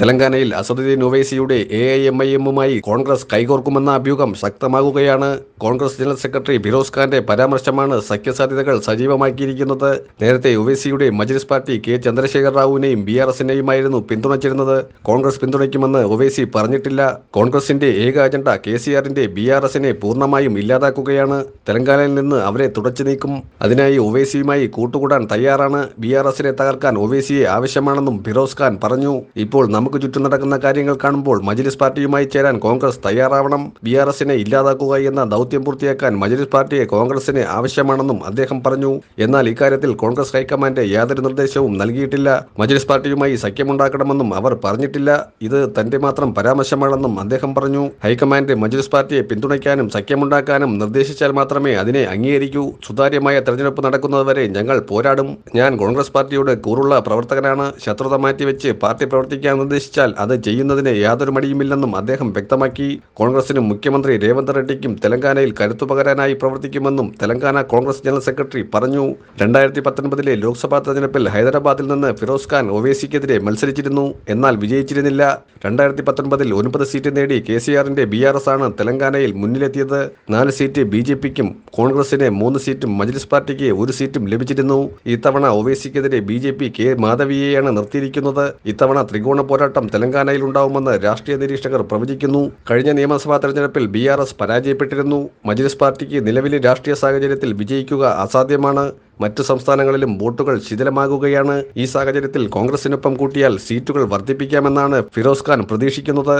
തെലങ്കാനയിൽ അസദുദ്ദീൻ ഒവൈസിയുടെ A I M I എമ്മുമായി കോൺഗ്രസ് കൈകോർക്കുമെന്ന അഭ്യൂഹം ശക്തമാകുകയാണ്. കോൺഗ്രസ് ജനറൽ സെക്രട്ടറി ഫിറോസ് ഖാന്റെ പരാമർശമാണ് സഖ്യസാധ്യതകൾ സജീവമാക്കിയിരിക്കുന്നത്. നേരത്തെ ഒവൈസിയുടെ മജ്ലിസ് പാർട്ടി കെ ചന്ദ്രശേഖർ റാവുവിനെയും ബി ആർ എസിനെയുമായിരുന്നു പിന്തുണച്ചിരുന്നത്. കോൺഗ്രസ് പിന്തുണയ്ക്കുമെന്ന് ഒവൈസി പറഞ്ഞിട്ടില്ല. കോൺഗ്രസിന്റെ ഏക അജണ്ട കെ സി ആറിന്റെ ബി ആർ എസിനെ പൂർണമായും ഇല്ലാതാക്കുകയാണ്. തെലങ്കാനയിൽ നിന്ന് അവരെ തുടച്ചു നീക്കും. അതിനായി ഒവൈസിയുമായി കൂട്ടുകൂടാൻ തയ്യാറാണ്. ബി ആർ എസിനെ തകർക്കാൻ ഒവൈസിയെ ആവശ്യമാണെന്നും ഫിറോസ് ഖാൻ പറഞ്ഞു. ഇപ്പോൾ നമുക്ക് ചുറ്റും നടക്കുന്ന കാര്യങ്ങൾ കാണുമ്പോൾ മജ്ലിസ് പാർട്ടിയുമായി ചേരാൻ കോൺഗ്രസ് തയ്യാറാവണം. ബി ആർ എസിനെ ഇല്ലാതാക്കുക എന്ന ദൗത്യം പൂർത്തിയാക്കാൻ മജ്ലിസ് പാർട്ടിയെ കോൺഗ്രസിന് ആവശ്യമാണെന്നും അദ്ദേഹം പറഞ്ഞു. എന്നാൽ ഇക്കാര്യത്തിൽ കോൺഗ്രസ് ഹൈക്കമാൻഡ് യാതൊരു നിർദ്ദേശവും നൽകിയിട്ടില്ല. മജ്ലിസ് പാർട്ടിയുമായി സഖ്യമുണ്ടാക്കണമെന്നും അവർ പറഞ്ഞിട്ടില്ല. ഇത് തന്റെ മാത്രം പരാമർശമാണെന്നും അദ്ദേഹം പറഞ്ഞു. ഹൈക്കമാൻഡ് മജ്ലിസ് പാർട്ടിയെ പിന്തുണയ്ക്കാനും സഖ്യമുണ്ടാക്കാനും നിർദ്ദേശിച്ചാൽ മാത്രമേ അതിനെ അംഗീകരിക്കൂ. സുതാര്യമായ തെരഞ്ഞെടുപ്പ് നടക്കുന്നതുവരെ ഞങ്ങൾ പോരാടും. ഞാൻ കോൺഗ്രസ് പാർട്ടിയുടെ കൂറുള്ള പ്രവർത്തകനാണ്. ശത്രുത മാറ്റിവെച്ച് പാർട്ടി പ്രവർത്തിക്കാൻ നിർദ്ദേശിച്ചാൽ അത് ചെയ്യുന്നതിന് യാതൊരു മടിയുമില്ലെന്നും അദ്ദേഹം വ്യക്തമാക്കി. കോൺഗ്രസിനും മുഖ്യമന്ത്രി രേവന്ത് റെഡ്ഡിക്കും തെലങ്കാനയിൽ കരുത്തുപകരാനായി പ്രവർത്തിക്കുമെന്നും തെലങ്കാന കോൺഗ്രസ് ജനറൽ സെക്രട്ടറി പറഞ്ഞു. രണ്ടായിരത്തി പത്തൊൻപതിലെ ലോക്സഭാ തെരഞ്ഞെടുപ്പിൽ ഹൈദരാബാദിൽ നിന്ന് ഫിറോസ് ഖാൻ ഒവേസിക്കെതിരെ മത്സരിച്ചിരുന്നു. എന്നാൽ വിജയിച്ചിരുന്നില്ല. രണ്ടായിരത്തി പത്തൊൻപതിൽ ഒൻപത് സീറ്റ് നേടി കെ സി ആറിന്റെ ബി ആർ എസ് ആണ് തെലങ്കാനയിൽ മുന്നിലെത്തിയത്. നാല് സീറ്റ് ബി ജെ പിക്കും കോൺഗ്രസിന് മൂന്ന് സീറ്റും മജ്ലിസ് പാർട്ടിക്ക് ഒരു സീറ്റും ലഭിച്ചിരുന്നു. ഇത്തവണ ഒവേസിക്കെതിരെ ബി ജെ പി കെ മാധവിയെയാണ് നിർത്തിയിരിക്കുന്നത്. ഇത്തവണ ത്രികോണ പോരാട്ടം തെലങ്കാനയിൽ ഉണ്ടാവുമെന്ന് രാഷ്ട്രീയ നിരീക്ഷകർ പ്രവചിക്കുന്നു. കഴിഞ്ഞ നിയമസഭാ തെരഞ്ഞെടുപ്പിൽ ബി ആർ എസ് പരാജയപ്പെട്ടിരുന്നു. മജ്ലിസ് പാർട്ടിക്ക് നിലവിലെ രാഷ്ട്രീയ സാഹചര്യത്തിൽ വിജയിക്കുക അസാധ്യമാണ്. മറ്റു സംസ്ഥാനങ്ങളിലും വോട്ടുകൾ ശിഥിലമാകുകയാണ്. ഈ സാഹചര്യത്തിൽ കോൺഗ്രസിനൊപ്പം കൂട്ടിയാൽ സീറ്റുകൾ വർദ്ധിപ്പിക്കാമെന്നാണ് ഫിറോസ് ഖാൻ പ്രതീക്ഷിക്കുന്നത്.